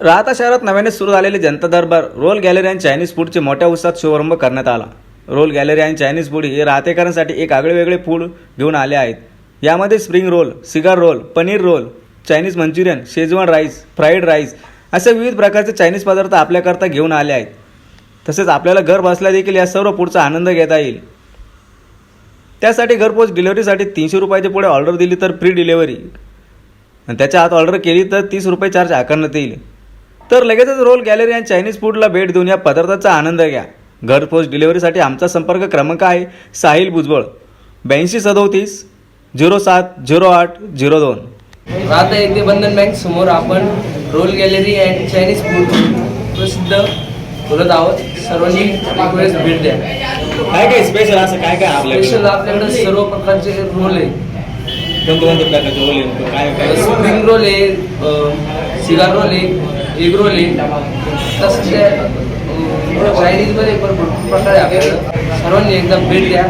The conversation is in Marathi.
राहता शहरात नव्याने सुरू झालेले जनता दरबार रोल गॅलरी आणि चायनीज फूडचे मोठ्या उत्साहात शुभारंभ करण्यात आला. रोल गॅलरी आणि चायनीज फूड हे राहतेकरांसाठी एक आगळेवेगळे फूड घेऊन आले आहेत. यामध्ये spring roll cigar roll paneer roll Chinese Manchurian Schezwan rice fried rice असे विविध प्रकारचे चायनीज पदार्थ आपल्याकरता घेऊन आले आहेत. तसेच आपल्याला घर बसल्या देखील या सर्व फूडचा आनंद घेता येईल. त्यासाठी घरपोच डिलिव्हरीसाठी तीनशे रुपयाचे पुढे ऑर्डर दिली तर फ्री डिलिव्हरी. आणि त्याच्या आत ऑर्डर केली तर तीस रुपये चार्ज आकारण्यात येईल. तर लगेचच रोल गॅलरी आणि चायनीज फूडला भेट देऊन या पदार्थाचा आनंद घ्या. घरपोच डिलिव्हरीसाठी आमचा संपर्क क्रमांक आहे साहिल भुजबळ. ब्याऐंशी सदोतीस झिरो सात झिरो आठ झिरो दोन. राहता येथे बंधन बँक समोर आपण roll gallery and Chinese food प्रसिद्ध बोलत आहोत. सर्वांनी भेट द्या. काय काय स्पेशल असं काय काय स्पेशल आपल्याकडे सर्व प्रकारचे रोल आहे कोणते कोणते प्रकारचे रोल काय स्प्रिंग रोल आहे सिगार रोल आहे एग रोल आहे तसंच चायनीजमध्ये भरपूर प्रकार आहे आपल्याकडं. सर्वांनी एकदा भेट द्या.